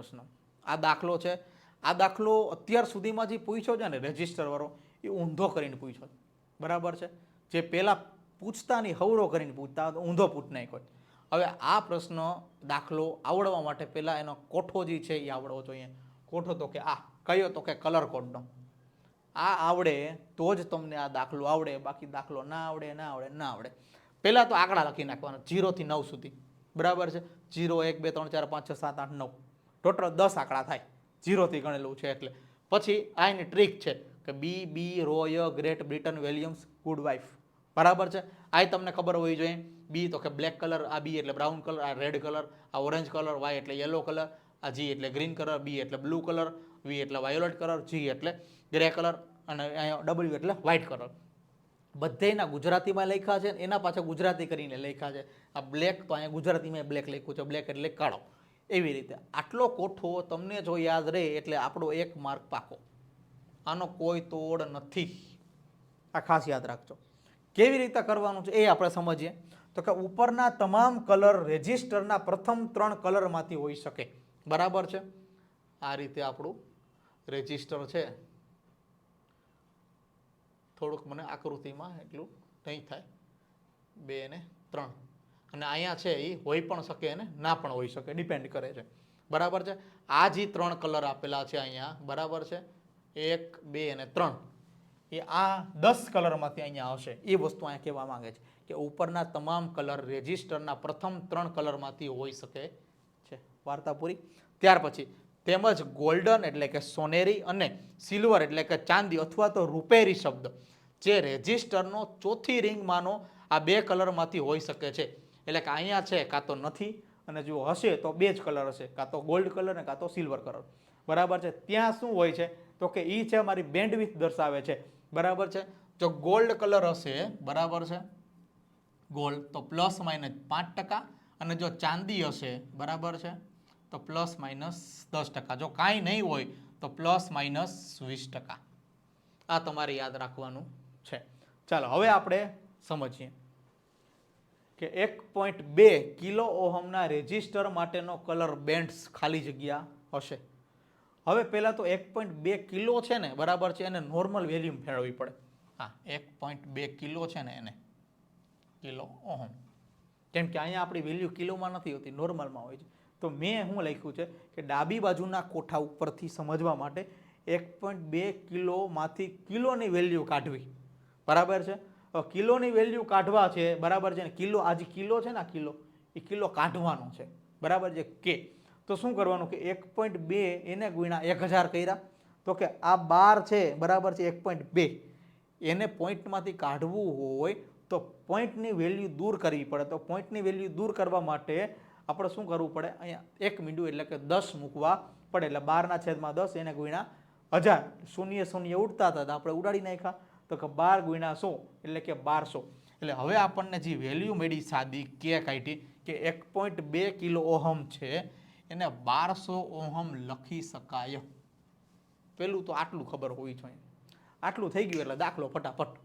પ્રશ્ન. આ દાખલો છે. આ દાખલો અત્યાર સુધીમાં જે પૂછ્યો છે ને રજિસ્ટર વાળો એ ઊંધો કરીને પૂછ્યો છે. બરાબર છે? જે પહેલાં પૂછતા નહીં હવરો કરીને પૂછતા ઊંધો પૂછ નાખ્યો હવે આ પ્રશ્ન દાખલો આવડવા માટે પહેલાં એનો કોઠો જે છે એ આવડવો જોઈએ. કોઠો તો કે આ, કયો તો કે કલર કોડનો આ આવડે તો જ તમને આ દાખલો આવડે, બાકી દાખલો ના આવડે ના આવડે ના આવડે. પહેલાં તો આંકડા લખી નાખવાના જીરોથી નવ સુધી. બરાબર છે? જીરો એક, બે, ત્રણ, ચાર, પાંચ, છ, સાત, આઠ, નવ. ટોટલ દસ આંકડા થાય. જીરોથી ગણેલું છે એટલે. પછી આ એની ટ્રીક છે કે B B Roy Great Britain Williams good wife બરાબર છે? આ તમને ખબર હોવી જોઈએ. બી તો કે બ્લેક કલર આ બી એટલે બ્રાઉન કલર આ રેડ કલર આ ઓરેન્જ કલર વાય એટલે યલો કલર આ જી એટલે ગ્રીન કલર બી એટલે બ્લુ કલર વી એટલે વાયોલેટ કલર જી એટલે ગ્રે કલર અને અહીંયા ડબલ્યુ એટલે વ્હાઇટ કલર બધેના ગુજરાતીમાં લખ્યા છે એના પાછળ ગુજરાતી કરીને લખ્યા છે. આ બ્લેક તો અહીંયા ગુજરાતીમાં બ્લેક લખ્યું છે. બ્લેક એટલે કાળો. એવી રીતે. આટલો કોઠો તમને જો યાદ રહે એટલે આપણો એક માર્ક પાકો. આનો કોઈ તોડ નથી. આ ખાસ યાદ રાખજો. કેવી રીતે કરવાનું છે એ આપણે સમજીએ. તો કે ઉપરના તમામ કલર રેજિસ્ટરના પ્રથમ ત્રણ કલરમાંથી હોઈ શકે. બરાબર છે? આ રીતે આપણું રેજિસ્ટર છે. થોડુંક મને આકૃતિમાં એટલું નહીં થાય. બે ને ત્રણ. અને અહીંયા છે એ હોઈ પણ શકે અને ના પણ હોઈ શકે ડિપેન્ડ કરે છે. બરાબર છે? આ જે ત્રણ કલર આપેલા છે અહીંયા. બરાબર છે? એક, બે અને ત્રણ. એ આ દસ કલરમાંથી અહીંયા આવશે. એ વસ્તુ અહીંયા કહેવા માંગે છે કે ઉપરના તમામ કલર રેજિસ્ટરના પ્રથમ ત્રણ કલરમાંથી હોઈ શકે છે. વાર્તા પૂરી. ત્યાર પછી તેમજ ગોલ્ડન એટલે કે સોનેરી અને સિલ્વર એટલે કે ચાંદી અથવા તો રૂપેરી શબ્દ જે રેજિસ્ટરનો ચોથી રિંગમાંનો આ બે કલરમાંથી હોઈ શકે છે. એટલે કે અહીંયા છે, કાં તો નથી, અને જો હશે તો બે જ કલર હશે, કાં તો ગોલ્ડ કલર ને કાં તો સિલ્વર કલર. બરાબર છે? ત્યાં શું હોય છે? તો કે એ છે અમારી બેન્ડવિથ દર્શાવે છે. બરાબર છે? જો ગોલ્ડ કલર હશે, બરાબર છે? ગોલ્ડ તો પ્લસ માઇનસ પાંચ ટકા, અને જો ચાંદી હશે, બરાબર છે? તો પ્લસ માઇનસ દસ ટકા. જો કાંઈ નહીં હોય, તો પ્લસ માઇનસ વીસ ટકા. આ તમારે યાદ રાખવાનું છે. ચાલો, હવે આપણે સમજીએ. કે એક પોઈન્ટ બે કિલો ઓહમના રેજિસ્ટર માટેનો કલર બેન્ડ્સ ખાલી જગ્યા હશે. હવે પહેલાં તો એક પોઈન્ટ બે કિલો છે ને, બરાબર છે, એને નોર્મલ વેલ્યુમ ફેરવવી પડે. હા, એક પોઈન્ટ બે કિલો છે ને એને, કિલો ઓહમ. કેમ કે અહીંયા આપણી વેલ્યુ કિલોમાં નથી હોતી નોર્મલમાં હોય છે. તો મેં હું લખ્યું છે કે ડાબી બાજુના કોઠા ઉપરથી સમજવા માટે એક પોઈન્ટ બે કિલોમાંથી કિલોની વેલ્યુ કાઢવી. બરાબર છે? કિલોની વેલ્યુ કાઢવા છે, બરાબર છે ને? કિલો, આજે કિલો છે ને કિલો? એ કિલો કાઢવાનો છે. બરાબર છે? કે તો શું કરવાનું કે એક પોઈન્ટ બે એને ગુણ્યા એક હજાર કર્યા. તો કે આ બાર છે, બરાબર છે, એક પોઈન્ટ બે. એને પોઈન્ટમાંથી કાઢવું હોય તો પોઈન્ટની વેલ્યુ દૂર કરવી પડે. તો પોઈન્ટની વેલ્યુ દૂર કરવા માટે આપણે શું કરવું પડે? અહીંયા એક મીંડું એટલે કે દસ મૂકવા પડે. એટલે બારના છેદમાં દસ એને ગુણ્યા હજાર. શૂન્ય શૂન્ય ઉડતા હતા. આપણે ઉડાડી નાખ્યા. તો કે બાર ગુણ્યા સો એટલે કે બારસો. એટલે હવે આપણને જે વેલ્યુ મળી સાદી કે કાઢી કે એક પોઈન્ટ બે કિલો ઓહમ છે, એને બારસો ઓહમ લખી શકાય. પેલું તો આટલું ખબર હોવી જોઈએ. આટલું થઈ ગયું એટલે દાખલો ફટાફટ.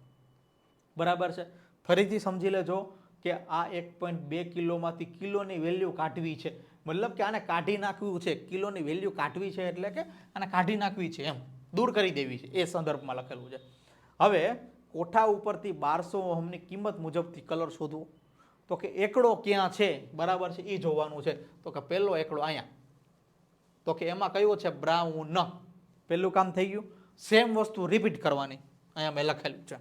બરાબર છે? ફરીથી સમજી લેજો કે આ એક પોઈન્ટ બે કિલોમાંથી કિલોની વેલ્યુ કાઢવી છે. મતલબ કે આને કાઢી નાખવું છે. કિલોની વેલ્યુ કાઢવી છે એટલે કે આને કાઢી નાખવી છે એમ. દૂર કરી દેવી છે. એ સંદર્ભમાં લખેલું છે. હવે કોઠા ઉપરથી બારસો ઓહમની કિંમત મુજબથી કલર શોધવો. તો કે એકડો ક્યાં છે? બરાબર છે એ જોવાનું છે. તો કે પહેલો એકડો અહીંયા. તો કે એમાં કયો છે? બ્રાઉન. પહેલું કામ થઈ ગયું. સેમ વસ્તુ રિપીટ કરવાની. અહીંયા મેં લખેલું છે.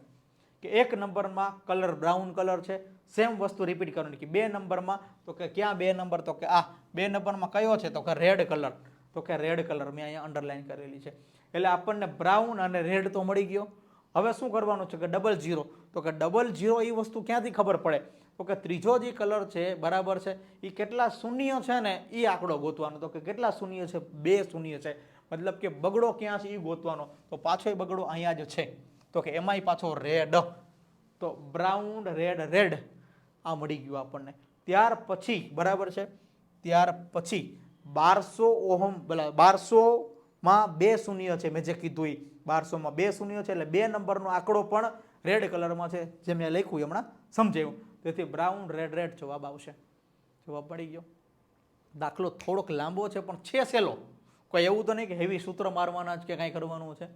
કે એક નંબરમાં કલર બ્રાઉન કલર છે. સેમ વસ્તુ રિપીટ કરવાની. કે બે નંબરમાં, તો કે ક્યાં બે નંબર? તો કે આ. બે નંબરમાં કયો છે? તો કે રેડ કલર. તો કે રેડ કલર મેં અહીંયા અંડરલાઈન કરેલી છે. એટલે આપણને બ્રાઉન અને રેડ તો મળી ગયો. હવે શું કરવાનું છે કે ડબલ ઝીરો તો કે ડબલ ઝીરો એ વસ્તુ ક્યાંથી ખબર પડે? તો કે ત્રીજો જે કલર છે, બરાબર છે એ કેટલા શૂન્ય છે ને એ આંકડો ગોતવાનો. તો કે કેટલા શૂન્ય છે? બે શૂન્ય છે. મતલબ કે બગડો ક્યાં છે એ ગોતવાનો. તો પાછો એ બગડો અહીંયા જ છે. તો કે એમાંય પાછો રેડ તો બ્રાઉન રેડ રેડ આ મળી ગયું આપણને. ત્યાર પછી, બરાબર છે? ત્યાર પછી બારસો ઓહમ બારસોમાં બે શૂન્ય છે. મેં જે કીધું એ બારસોમાં બે શૂન્ય છે એટલે બે નંબરનો આંકડો પણ રેડ કલરમાં છે જે મેં લખ્યું હમણાં સમજાયું. તેથી બ્રાઉન રેડ રેડ જવાબ આવશે. જવાબ પડી ગયો. દાખલો થોડોક લાંબો છે, પણ છે સહેલો. કોઈ એવું તો નહીં કે હેવી સૂત્ર મારવાના જ કે કાંઈ કરવાનું છે.